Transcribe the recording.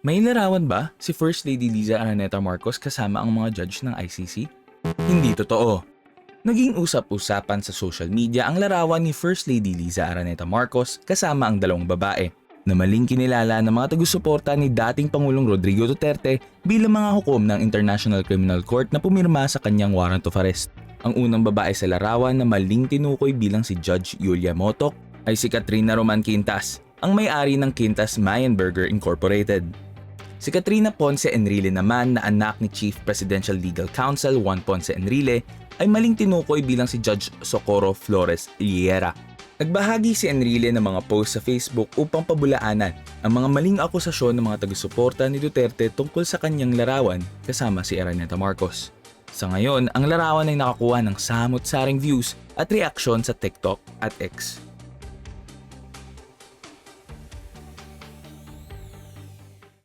May larawan ba si First Lady Liza Araneta Marcos kasama ang mga judge ng ICC? Hindi totoo. Naging usap-usapan sa social media ang larawan ni First Lady Liza Araneta Marcos kasama ang dalawang babae na maling kinilala ng mga tagusuporta ni dating Pangulong Rodrigo Duterte bilang mga hukom ng International Criminal Court na pumirma sa kanyang warrant of arrest. Ang unang babae sa larawan na maling tinukoy bilang si Judge Yulia Motok ay si Katrina Roman Quintas, ang may-ari ng Quintas Mayan Burger Incorporated. Si Katrina Ponce Enrile naman na anak ni Chief Presidential Legal Counsel Juan Ponce Enrile ay maling tinukoy bilang si Judge Socorro Flores Iliera. Nagbahagi si Enrile ng mga post sa Facebook upang pabulaanan ang mga maling akusasyon ng mga tagusuporta ni Duterte tungkol sa kanyang larawan kasama si Araneta Marcos. Sa ngayon, ang larawan ay nakakuha ng samot-saring views at reaksyon sa TikTok at X.